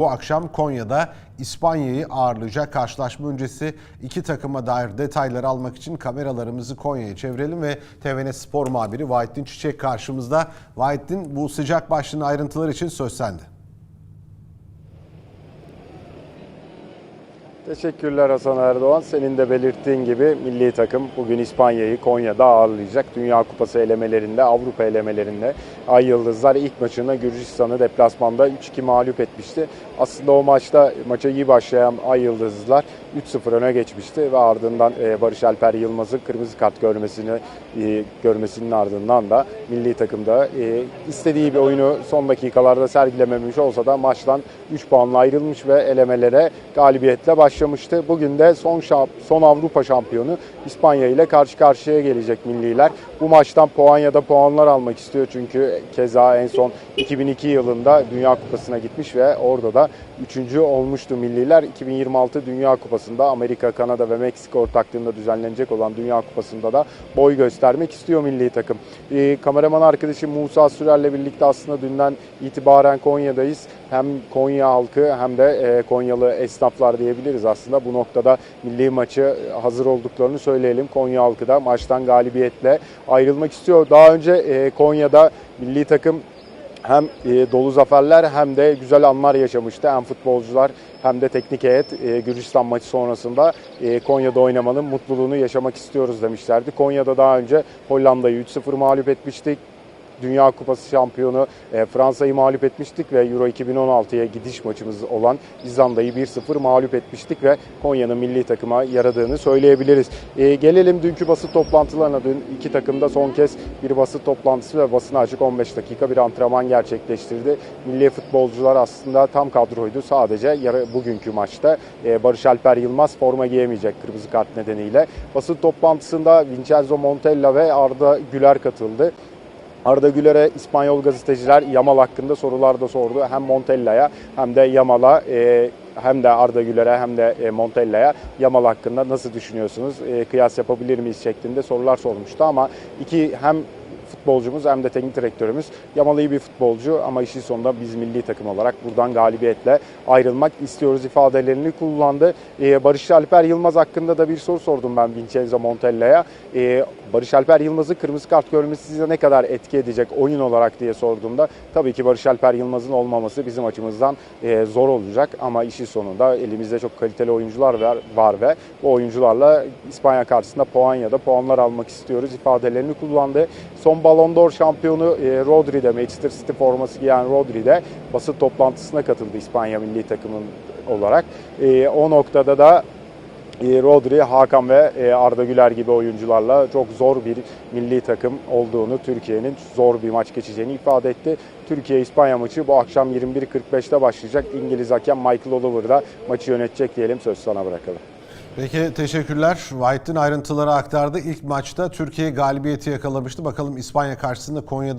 Bu akşam Konya'da İspanya'yı ağırlayacak karşılaşma öncesi iki takıma dair detayları almak için kameralarımızı Konya'ya çevirelim ve TVN Spor muhabiri Vahittin Çiçek karşımızda. Vahittin bu sıcak başlığın ayrıntıları için söz sende. Teşekkürler Hasan Erdoğan. Senin de belirttiğin gibi milli takım bugün İspanya'yı Konya'da ağırlayacak. Dünya Kupası elemelerinde, Avrupa elemelerinde Ay Yıldızlar ilk maçını Gürcistan'ı deplasmanda 3-2 mağlup etmişti. Aslında o maçta maça iyi başlayan Ay Yıldızlar 3-0 öne geçmişti ve ardından e, Barış Alper Yılmaz'ın kırmızı kart görmesini e, görmesinin ardından da milli takımda e, istediği bir oyunu son dakikalarda sergilememiş olsa da maçtan 3 puanla ayrılmış ve elemelere galibiyetle başlamıştı. Bugün de son son Avrupa şampiyonu İspanya ile karşı karşıya gelecek milliler. Bu maçtan puan ya da puanlar almak istiyor çünkü keza en son 2002 yılında Dünya Kupası'na gitmiş ve orada da üçüncü olmuştu milliler. 2026 Dünya Kupası'nda Amerika, Kanada ve Meksika ortaklığında düzenlenecek olan Dünya Kupası'nda da boy göstermek istiyor milli takım. Ee, kameraman arkadaşım Musa Sürer'le birlikte aslında dünden itibaren Konya'dayız. Hem Konya halkı hem de e, Konyalı esnaflar diyebiliriz aslında. Bu noktada milli maçı hazır olduklarını söyleyelim. Konya halkı da maçtan galibiyetle ayrılmak istiyor. Daha önce e, Konya'da milli takım hem e, dolu zaferler hem de güzel anlar yaşamıştı. Hem futbolcular hem de teknik heyet e, Gürcistan maçı sonrasında e, Konya'da oynamanın mutluluğunu yaşamak istiyoruz demişlerdi. Konya'da daha önce Hollanda'yı 3-0 mağlup etmiştik. Dünya Kupası şampiyonu e, Fransa'yı mağlup etmiştik ve Euro 2016'ya gidiş maçımız olan İzlanda'yı 1-0 mağlup etmiştik ve Konya'nın milli takıma yaradığını söyleyebiliriz. E, gelelim dünkü basın toplantılarına. Dün iki takım da son kez bir basın toplantısı ve basına açık 15 dakika bir antrenman gerçekleştirdi. Milli futbolcular aslında tam kadroydu. Sadece yarı, bugünkü maçta e, Barış Alper Yılmaz forma giyemeyecek kırmızı kart nedeniyle. Basın toplantısında Vincenzo Montella ve Arda Güler katıldı. Arda Güler'e İspanyol gazeteciler Yamal hakkında sorular da sordu. Hem Montella'ya hem de Yamal'a e, hem de Arda Güler'e hem de e, Montella'ya Yamal hakkında nasıl düşünüyorsunuz? E, kıyas yapabilir miyiz şeklinde sorular sormuştu ama iki hem futbolcumuz hem de teknik direktörümüz Yamal iyi bir futbolcu ama işin sonunda biz milli takım olarak buradan galibiyetle ayrılmak istiyoruz ifadelerini kullandı. Ee, Barış Alper Yılmaz hakkında da bir soru sordum ben Vincenzo Montella'ya. Ee, Barış Alper Yılmaz'ın kırmızı kart görmesi size ne kadar etki edecek oyun olarak diye sorduğumda tabii ki Barış Alper Yılmaz'ın olmaması bizim açımızdan e, zor olacak ama işin sonunda elimizde çok kaliteli oyuncular var, var ve bu oyuncularla İspanya karşısında puan ya da puanlar almak istiyoruz ifadelerini kullandı. Son Ballon d'Or şampiyonu e, Rodri de Manchester City forması giyen Rodri de basın toplantısına katıldı İspanya milli takımın olarak. E, o noktada da e, Rodri, Hakan ve e, Arda Güler gibi oyuncularla çok zor bir milli takım olduğunu, Türkiye'nin zor bir maç geçeceğini ifade etti. Türkiye-İspanya maçı bu akşam 21.45'te başlayacak. İngiliz hakem Michael Oliver da maçı yönetecek diyelim. Söz sana bırakalım. Peki teşekkürler. Vahittin ayrıntıları aktardı. İlk maçta Türkiye galibiyeti yakalamıştı. Bakalım İspanya karşısında Konya'da